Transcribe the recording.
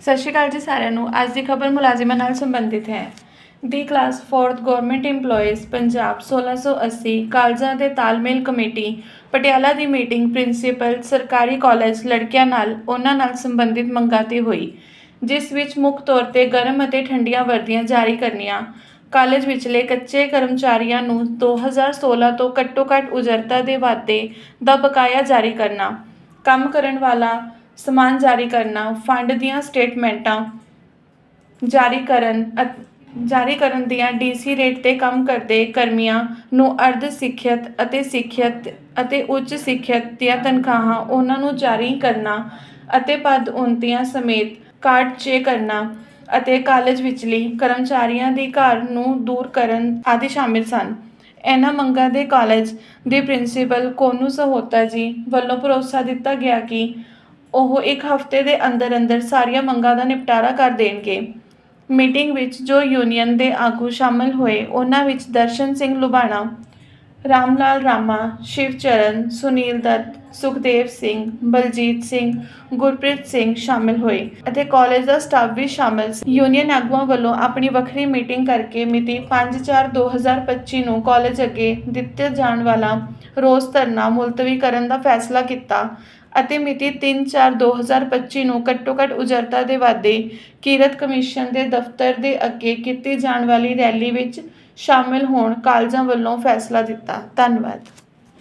ਸਤਿ ਸ਼੍ਰੀ ਅਕਾਲ ਜੀ ਸਾਰਿਆਂ ਨੂੰ। ਅੱਜ ਦੀ ਖਬਰ ਮੁਲਾਜ਼ਮਾਂ ਨਾਲ ਸੰਬੰਧਿਤ ਹੈ। ਦੀ class 4th government EMPLOYEES Punjab 1680 ਕਾਲਜਾਂ ਦੇ ਤਾਲਮੇਲ ਕਮੇਟੀ, ਪਟਿਆਲਾ ਦੀ ਮੀਟਿੰਗ ਪ੍ਰਿੰਸੀਪਲ ਸਰਕਾਰੀ ਕਾਲਜ ਲੜਕਿਆਂ ਨਾਲ ਉਹਨਾਂ ਨਾਲ ਸੰਬੰਧਿਤ ਮੰਗਾਂ ਤੇ ਹੋਈ, ਜਿਸ ਵਿੱਚ ਮੁੱਖ ਤੌਰ ਤੇ ਗਰਮ ਅਤੇ ਠੰਡੀਆਂ ਵਰਦੀਆਂ ਜਾਰੀ ਕਰਨੀਆਂ। ਕਾਲਜ ਵਿਚਲੇ ਕੱਚੇ ਕਰਮਚਾਰੀਆਂ ਨੂੰ 2016 ਤੋਂ ਘੱਟੋ-ਘੱਟ ਉਜਰਤਾ ਦੇ ਵਾਅਦੇ ਦਾ ਬਕਾਇਆ ਜਾਰੀ ਕਰਨਾ। ਕੰਮ ਕਰਨ ਵਾਲਾ ਸਮਾਨ ਜਾਰੀ ਕਰਨਾ, ਫੰਡ ਦੀਆਂ ਸਟੇਟਮੈਂਟਾਂ ਜਾਰੀ ਕਰਨ ਅਤ- ਜਾਰੀ ਕਰਨ ਦੀਆਂ ਡੀਸੀ ਰੇਟ ਤੇ ਕੰਮ ਕਰਦੇ ਕਰਮੀਆਂ ਨੂੰ ਅਰਧ ਸਿੱਖਿਅਤ ਅਤੇ ਸਿੱਖਿਅਤ ਅਤੇ ਉੱਚ ਸਿੱਖਿਅਤ ਦੀਆਂ ਤਨਖਾਹਾਂ ਉਹਨਾਂ ਨੂੰ ਜਾਰੀ ਕਰਨਾ ਅਤੇ ਪਦ ਉੱਨਤੀਆਂ ਸਮੇਤ ਕਾਰਡ ਚੇ ਕਰਨਾ ਅਤੇ ਕਾਲਜ ਵਿਚਲੀ ਕਰਮਚਾਰੀਆਂ ਦੀ ਘਰ ਨੂੰ ਦੂਰ ਕਰਨ ਆਦਿ ਸ਼ਾਮਿਲ ਸਨ। ਇਹਨਾਂ ਮੰਗਾਂ ਦੇ ਕਾਲਜ ਦੇ ਪ੍ਰਿੰਸੀਪਲ ਕੋਨੂ ਸਹੋਤਾ ਜੀ ਵੱਲੋਂ ਭਰੋਸਾ ਦਿੱਤਾ ਗਿਆ ਕਿ ਉਹ ਇੱਕ ਹਫ਼ਤੇ ਦੇ ਅੰਦਰ ਅੰਦਰ ਸਾਰੀਆਂ ਮੰਗਾਂ ਦਾ ਨਿਪਟਾਰਾ ਕਰ ਦੇਣਗੇ। ਮੀਟਿੰਗ ਵਿੱਚ ਜੋ ਯੂਨੀਅਨ ਦੇ ਆਗੂ ਸ਼ਾਮਲ ਹੋਏ, ਉਹਨਾਂ ਵਿੱਚ ਦਰਸ਼ਨ ਸਿੰਘ ਲੁਬਾਣਾ ਰਾਮ ਲਾਲ ਰਾਮਾ, ਸ਼ਿਵਚਰਨ, ਸੁਨੀਲ ਦੱਤ ਸੁਖਦੇਵ ਸਿੰਘ, ਬਲਜੀਤ ਸਿੰਘ, ਗੁਰਪ੍ਰੀਤ ਸਿੰਘ ਸ਼ਾਮਿਲ ਹੋਏ ਅਤੇ ਕਾਲਜ ਦਾ ਸਟਾਫ ਵੀ ਸ਼ਾਮਿਲ ਸੀ। ਯੂਨੀਅਨ ਆਗੂਆਂ ਵੱਲੋਂ ਆਪਣੀ ਵੱਖਰੀ ਮੀਟਿੰਗ ਕਰਕੇ ਮਿਤੀ 5/4/2025 ਨੂੰ ਕਾਲਜ ਅੱਗੇ ਦਿੱਤੇ ਜਾਣ ਵਾਲਾ ਰੋਸ ਧਰਨਾ ਮੁਲਤਵੀ ਕਰਨ ਦਾ ਫੈਸਲਾ ਕੀਤਾ ਅਤੇ ਮਿਤੀ 3/4/2025 ਨੂੰ ਘੱਟੋ-ਘੱਟ ਉਜਰਤਾ ਦੇ ਵਾਅਦੇ ਕੀਰਤ ਕਮਿਸ਼ਨ ਦੇ ਦਫ਼ਤਰ ਦੇ ਅੱਗੇ ਕੀਤੀ ਜਾਣ ਵਾਲੀ ਰੈਲੀ ਵਿੱਚ ਸ਼ਾਮਿਲ ਹੋਣ ਕਾਲਜਾਂ ਵੱਲੋਂ ਫੈਸਲਾ ਦਿੱਤਾ। ਧੰਨਵਾਦ।